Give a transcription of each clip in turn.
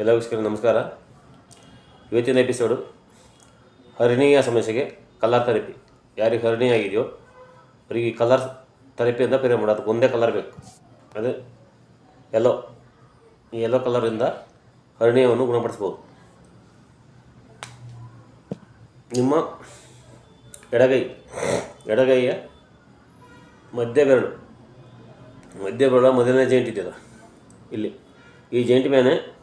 ಎಲ್ಲ ನಮಸ್ಕಾರ. ಇವತ್ತಿನ ಎಪಿಸೋಡು ಹರಿಣೀಯ ಸಮಸ್ಯೆಗೆ ಕಲರ್ ಥೆರಪಿ ಯಾರಿಗೆ ಹರಿಣಿ ಆಗಿದೆಯೋ, ಅವರಿಗೆ ಕಲರ್ ಥೆರಪಿ ಅಂತ ಪೇರೆ ಮಾಡೋದು. ಒಂದೇ ಕಲರ್ ಬೇಕು. ಅದೇ ಎಲ್ಲೋ ಈ ಎಲ್ಲೋ ಕಲರಿಂದ ಹರಿಣಿಯವನ್ನು ಗುಣಪಡಿಸ್ಬೋದು. ನಿಮ್ಮ ಎಡಗೈ, ಎಡಗೈಯ ಮಧ್ಯ ಬೆರಳು. ಮಧ್ಯ ಬೆರಳ ಮೊದಲನೇ ಜೈಂಟ್ ಇದೆಯಲ್ಲ? ಇಲ್ಲಿ. ಈ ಜೈಂಟ್ ಮೇಲೆ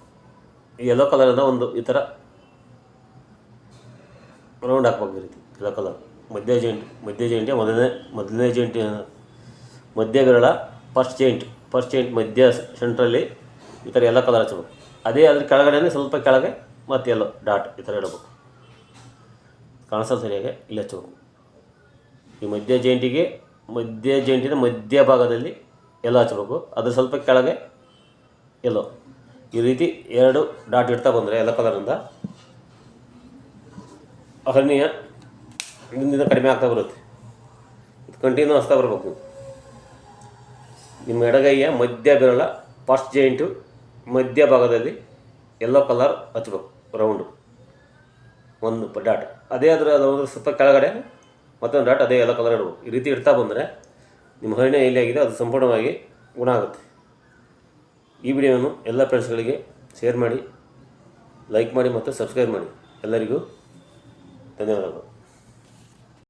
ಯೆಲ್ಲೋ ಅನ್ನೋ ಒಂದು ಈ ಥರ ರೌಂಡ್ ಹಾಕ್ಬೇಕು ಈ ರೀತಿ ಯೆಲ್ಲೋ ಕಲರ್ ಮಧ್ಯ ಜಾಯಿಂಟ್ ಮಧ್ಯ ಜೈಂಟಿಯ ಮೊದಲನೇ ಮೊದಲನೇ ಜೈಂಟ್ ಮಧ್ಯ ಬೆರಳ ಫಸ್ಟ್ ಜೈಂಟ್ ಫಸ್ಟ್ ಜೈಂಟ್ ಮಧ್ಯ ಸೆಂಟ್ರಲ್ಲಿ ಈ ಥರ ಎಲ್ಲ ಕಲರ್ ಹಚ್ಬೇಕು. ಅದೇ ಅದ್ರ ಕೆಳಗಡೆ ಸ್ವಲ್ಪ ಕೆಳಗೆ ಮತ್ತು ಎಲ್ಲೋ ಡಾಟ್ ಈ ಥರ ಇಡಬೇಕು. ಕಾಣಿಸೋದು ಸರಿಯಾಗಿ ಇಲ್ಲಿ ಹಚ್ಚಬೇಕು ಈ ಮಧ್ಯ ಜೈಂಟಿಗೆ ಮಧ್ಯ ಜೈಂಟಿನ ಮಧ್ಯ ಭಾಗದಲ್ಲಿ ಎಲ್ಲ ಹಚ್ಚಬೇಕು ಅದ್ರ ಸ್ವಲ್ಪ ಕೆಳಗೆ ಎಲ್ಲೋ ಈ ರೀತಿ ಎರಡು ಡಾಟ್ ಇಡ್ತಾ ಬಂದರೆ ಎಲ್ಲ ಕಲರಿಂದ ಅರಣ್ಯ ಹಿಂದಿನ ಕಡಿಮೆ ಆಗ್ತಾ ಬರುತ್ತೆ. ಇದು ಕಂಟಿನ್ಯೂ ಹಚ್ತಾ ಬರಬೇಕು. ನಿಮ್ಮ ಎಡಗೈಯ ಮಧ್ಯ ಬೆರಳ ಫಸ್ಟ್ ಜಾಯಿಂಟು ಮಧ್ಯ ಭಾಗದಲ್ಲಿ ಎಲ್ಲೋ ಕಲರ್ ಹಚ್ಬೇಕು ರೌಂಡು ಒಂದು ಡಾಟ್. ಅದೇ ಅದರ ಅದರ ಸ್ವಲ್ಪ ಕೆಳಗಡೆ ಮತ್ತೊಂದು ಡಾಟ್ ಅದೇ ಎಲ್ಲ ಕಲರ್ ಇಡಬೇಕು. ಈ ರೀತಿ ಇಡ್ತಾ ಬಂದರೆ ನಿಮ್ಮ ಹರಿಣೆ ಎಲ್ಲಿ ಆಗಿದೆ ಅದು ಸಂಪೂರ್ಣವಾಗಿ ಗುಣ ಆಗುತ್ತೆ. ಈ ವಿಡಿಯೋವನ್ನು ಎಲ್ಲ ಫ್ರೆಂಡ್ಸ್ಗಳಿಗೆ ಶೇರ್ ಮಾಡಿ ಲೈಕ್ ಮಾಡಿ ಮತ್ತು ಸಬ್ಸ್ಕ್ರೈಬ್ ಮಾಡಿ. ಎಲ್ಲರಿಗೂ ಧನ್ಯವಾದಗಳು.